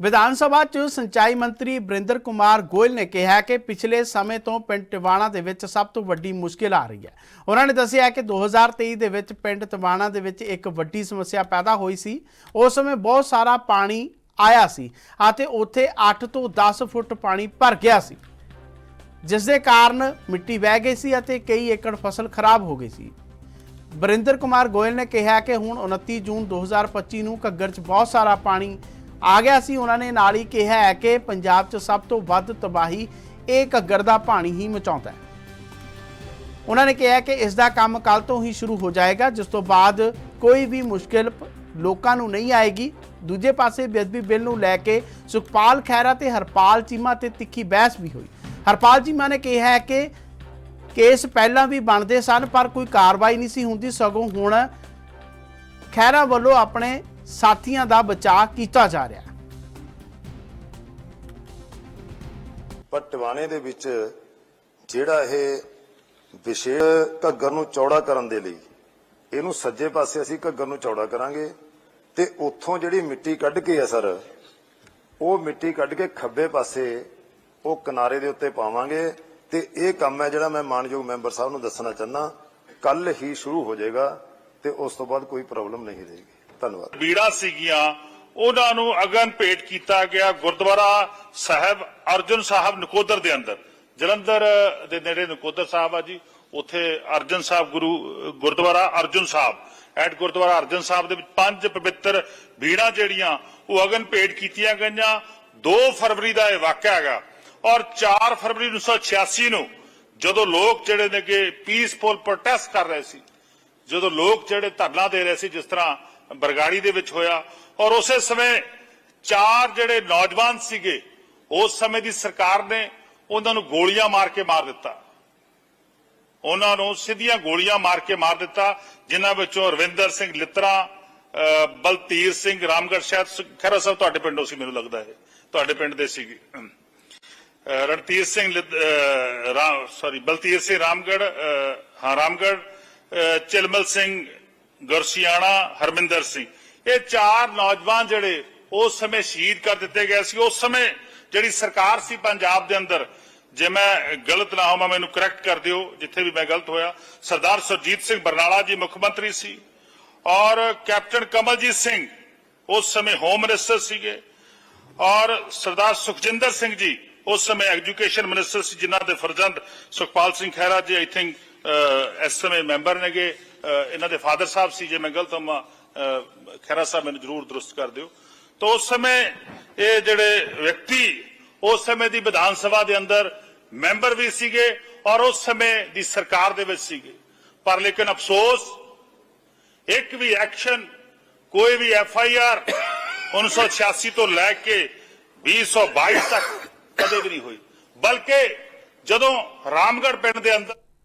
ਵਿਧਾਨ ਸਭਾ 'ਚ ਸਿੰਚਾਈ ਮੰਤਰੀ ਬਰਿੰਦਰ ਕੁਮਾਰ ਗੋਇਲ ਨੇ ਕਿਹਾ ਕਿ ਪਿਛਲੇ ਸਮੇਂ ਤੋਂ ਪਿੰਡ ਟਿਵਾਣਾ ਦੇ ਵਿੱਚ ਸਭ ਤੋਂ ਵੱਡੀ ਮੁਸ਼ਕਿਲ ਆ ਰਹੀ ਹੈ। ਉਹਨਾਂ ਨੇ ਦੱਸਿਆ ਕਿ 2023 ਦੇ ਵਿੱਚ ਪਿੰਡ ਟਿਵਾਣਾ ਦੇ ਵਿੱਚ ਇੱਕ ਵੱਡੀ ਸਮੱਸਿਆ ਪੈਦਾ ਹੋਈ ਸੀ। ਉਸ ਸਮੇਂ ਬਹੁਤ ਸਾਰਾ ਪਾਣੀ ਆਇਆ ਸੀ ਅਤੇ ਉੱਥੇ 8 ਤੋਂ 10 ਫੁੱਟ ਪਾਣੀ ਭਰ ਗਿਆ ਸੀ। ਜਿਸ ਦੇ ਕਾਰਨ ਮਿੱਟੀ ਵਹਿ ਗਈ ਸੀ ਅਤੇ ਕਈ ਏਕੜ ਫਸਲ ਖਰਾਬ ਹੋ ਗਈ ਸੀ। ਬਰਿੰਦਰ ਕੁਮਾਰ ਗੋਇਲ ਨੇ ਕਿਹਾ ਕਿ ਹੁਣ 29 ਜੂਨ 2025 ਨੂੰ ਘੱਗਰ 'ਚ ਬਹੁਤ ਸਾਰਾ ਪਾਣੀ ਆ ਗਿਆ ਸੀ। ਉਹਨਾਂ ਨੇ ਨਾਲ ਹੀ ਕਿਹਾ ਹੈ ਕਿ ਪੰਜਾਬ 'ਚ ਸਭ ਤੋਂ ਵੱਧ ਤਬਾਹੀ ਇਹ ਘੱਗਰ ਦਾ ਪਾਣੀ ਹੀ ਮਚਾਉਂਦਾ ਹੈ। ਉਹਨਾਂ ਨੇ ਕਿਹਾ ਕਿ ਇਸ ਦਾ ਕੰਮ ਕੱਲ ਤੋਂ ਹੀ ਸ਼ੁਰੂ ਹੋ ਜਾਏਗਾ, ਜਿਸ ਤੋਂ ਬਾਅਦ ਕੋਈ ਵੀ ਮੁਸ਼ਕਿਲ ਲੋਕਾਂ ਨੂੰ ਨਹੀਂ ਆਏਗੀ। ਦੂਜੇ ਪਾਸੇ ਬੇਅਦਬੀ ਬਿੱਲ ਨੂੰ ਲੈ ਕੇ ਸੁਖਪਾਲ ਖਹਿਰਾ ਤੇ ਹਰਪਾਲ ਚੀਮਾ ਤੇ ਤਿੱਖੀ ਬਹਿਸ ਵੀ ਹੋਈ। ਹਰਪਾਲ ਚੀਮਾ ਨੇ ਕਿਹਾ ਹੈ ਕਿ ਕੇਸ ਪਹਿਲਾਂ ਵੀ ਬਣਦੇ ਸਨ, ਪਰ ਕੋਈ ਕਾਰਵਾਈ ਨਹੀਂ ਸੀ ਹੁੰਦੀ। ਸਗੋਂ ਹੁਣ ਖਹਿਰਾ ਵੱਲੋਂ ਆਪਣੇ ਸਾਥੀਆਂ ਦਾ ਬਚਾਅ ਕੀਤਾ ਜਾ ਰਿਹਾ ਹੈ। ਪਰ ਟਿਵਾਣੇ ਦੇ ਵਿੱਚ ਜਿਹੜਾ ਇਹ ਵਿਸ਼ੇਸ਼ ਘੱਗਰ ਨੂੰ ਚੌੜਾ ਕਰਨ ਦੇ ਲਈ, ਇਹਨੂੰ ਸੱਜੇ ਪਾਸੇ ਅਸੀਂ ਘੱਗਰ ਨੂੰ ਚੌੜਾ ਕਰਾਂਗੇ ਤੇ ਉੱਥੋਂ ਜਿਹੜੀ ਮਿੱਟੀ ਕੱਢ ਕੇ ਆ ਸਰ, ਉਹ ਮਿੱਟੀ ਕੱਢ ਕੇ ਖੱਬੇ ਪਾਸੇ ਉਹ ਕਿਨਾਰੇ ਦੇ ਉੱਤੇ ਪਾਵਾਂਗੇ ਤੇ ਇਹ ਕੰਮ ਹੈ ਜਿਹੜਾ ਮੈਂ ਮਾਨਯੋਗ ਮੈਂਬਰ ਸਾਹਿਬ ਨੂੰ ਦੱਸਣਾ ਚਾਹੁੰਦਾ ਕੱਲ ਹੀ ਸ਼ੁਰੂ ਹੋ ਜਾਏਗਾ ਤੇ ਉਸ ਤੋਂ ਬਾਅਦ ਕੋਈ ਪ੍ਰੋਬਲਮ ਨਹੀਂ ਰਹੇਗੀ। ਧੰਨਵਾਦ। ਬੀੜਾ ਸੀਗੀਆਂ, ਉਹਨਾਂ ਨੂੰ ਅਗਨ ਭੇਟ ਕੀਤਾ ਗਿਆ ਗੁਰਦੁਆਰਾ ਸਾਹਿਬ ਅਰਜਨ ਸਾਹਿਬ ਨਕੋਦਰ ਦੇ ਅੰਦਰ। ਜਲੰਧਰ ਦੇ ਨੇੜੇ ਨਕੋਦਰ ਸਾਹਿਬ ਆ ਜੀ, ਉੱਥੇ ਅਰਜਨ ਸਾਹਿਬ ਗੁਰੂ, ਗੁਰਦੁਆਰਾ ਅਰਜਨ ਸਾਹਿਬ। ਐਟ ਗੁਰਦੁਆਰਾ ਅਰਜਨ ਸਾਹਿਬ ਦੇ ਵਿੱਚ ਪੰਜ ਪਵਿੱਤਰ ਬੀੜਾ ਜਿਹੜੀਆਂ, ਉਹ ਅਗਨ ਭੇਟ ਕੀਤੀਆਂ ਗਈਆਂ। 2 ਫਰਵਰੀ ਦਾ ਇਹ ਵਾਕਿਆ ਹੈਗਾ ਔਰ 4 ਫਰਵਰੀ 1986 ਨੂੰ ਜਦੋਂ ਲੋਕ ਜਿਹੜੇ ਨੇ ਕਿ ਪੀਸਫੁਲ ਪ੍ਰੋਟੈਸਟ ਕਰ ਰਹੇ ਸੀ, ਜਦੋਂ ਲੋਕ ਜਿਹੜੇ ਧਰਨਾ ਦੇ ਰਹੇ ਸੀ, ਜਿਸ ਤਰ੍ਹਾਂ ਬਰਗਾੜੀ ਦੇ ਵਿੱਚ ਹੋਇਆ ਔਰ ਉਸੇ ਸਮੇਂ ਚਾਰ ਜਿਹੜੇ ਨੌਜਵਾਨ ਸੀਗੇ ਉਸ ਸਮੇਂ ਦੀ ਸਰਕਾਰ ਨੇ ਉਹਨਾਂ ਨੂੰ ਗੋਲੀਆਂ ਮਾਰ ਕੇ ਮਾਰ ਦਿੱਤਾ। ਉਹਨਾਂ ਨੂੰ ਸਿੱਧੀਆਂ ਗੋਲੀਆਂ ਮਾਰ ਕੇ ਮਾਰ ਦਿੱਤਾ ਜਿਨ੍ਹਾਂ ਵਿੱਚੋਂ ਰਵਿੰਦਰ ਸਿੰਘ ਲਿੱਤਰਾ ਬਲਤੀਰ ਸਿੰਘ ਰਾਮਗੜ੍ਹ ਸ਼ਹਿਰ ਸ- ਖਹਿਰਾ ਸਾਹਿਬ ਤੁਹਾਡੇ ਪਿੰਡੋਂ ਸੀ ਮੈਨੂੰ ਲੱਗਦਾ ਹੈ ਤੁਹਾਡੇ ਪਿੰਡ ਦੇ ਸੀਗੇ। ਅਹ, ਰਣਧੀਰ ਸਿੰਘ ਸੌਰੀ ਬਲਤੀਰ ਸਿੰਘ ਰਾਮਗੜ੍ਹ ਹਾਂ ਰਾਮਗੜ੍ਹ ਅਹ, ਚਿਲਮਲ ਸਿੰਘ ਗੁਰਸਿਆਣਾ ਹਰਮਿੰਦਰ ਸਿੰਘ। ਇਹ ਚਾਰ ਨੌਜਵਾਨ ਜਿਹੜੇ ਉਸ ਸਮੇਂ ਸ਼ਹੀਦ ਕਰ ਦਿੱਤੇ ਗਏ ਸੀ। ਉਸ ਸਮੇਂ ਜਿਹੜੀ ਸਰਕਾਰ ਸੀ ਪੰਜਾਬ ਦੇ ਅੰਦਰ, ਜੇ ਮੈਂ ਗਲਤ ਨਾ ਹੋਵਾਂ ਮੈਨੂੰ ਕਰੈਕਟ ਕਰ ਦਿਓ, ਜਿੱਥੇ ਵੀ ਮੈਂ ਗਲਤ ਹੋਇਆ। ਸਰਦਾਰ ਸੁਰਜੀਤ ਸਿੰਘ ਬਰਨਾਲਾ ਜੀ ਮੁੱਖ ਮੰਤਰੀ ਸੀ ਔਰ ਕੈਪਟਨ ਕਮਲਜੀਤ ਸਿੰਘ ਉਸ ਸਮੇਂ ਹੋਮ ਮਿਨਿਸਟਰ ਸੀਗੇ ਔਰ ਸਰਦਾਰ ਸੁਖਜਿੰਦਰ ਸਿੰਘ ਜੀ ਉਸ ਸਮੇਂ ਐਜੂਕੇਸ਼ਨ ਮਿਨਿਸਟਰ ਸੀ, ਜਿਨ੍ਹਾਂ ਦੇ ਫਰਜ਼ੰਦ ਸੁਖਪਾਲ ਸਿੰਘ ਖਹਿਰਾ ਜੀ ਆਈ ਥਿੰਕ ਇਸ ਸਮੇਂ ਮੈਂਬਰ ਨੇਗੇ। ਇਹਨਾਂ ਦੇ ਫਾਦਰ ਸਾਹਿਬ ਸੀ ਜੇ ਮੈਂ ਗਲਤ ਹਾਂ ਅਹ, ਖਹਿਰਾ ਸਾਹਿਬ ਮੈਨੂੰ ਜ਼ਰੂਰ ਦਰੁਸਤ ਕਰ ਦਿਓ। ਤਾਂ ਉਸ ਸਮੇਂ ਇਹ ਜਿਹੜੇ ਵਿਅਕਤੀ ਉਸ ਸਮੇਂ ਦੀ ਵਿਧਾਨ ਸਭਾ ਦੇ ਅੰਦਰ ਮੈਂਬਰ ਵੀ ਸੀਗੇ ਔਰ ਉਸ ਸਮੇਂ ਦੀ ਸਰਕਾਰ ਦੇ ਵਿੱਚ ਸੀਗੇ। ਪਰ ਲੇਕਿਨ ਅਫਸੋਸ ਇੱਕ ਵੀ ਐਕਸ਼ਨ ਕੋਈ ਵੀ ਐਫ ਆਈ ਆਰ 1986 ਤੋਂ ਲੈ ਕੇ 2022 ਤੱਕ ਕਦੇ ਵੀ ਨਹੀਂ ਹੋਈ। ਬਲਕਿ ਜਦੋਂ ਰਾਮਗੜ੍ਹ ਪਿੰਡ ਦੇ ਅੰਦਰ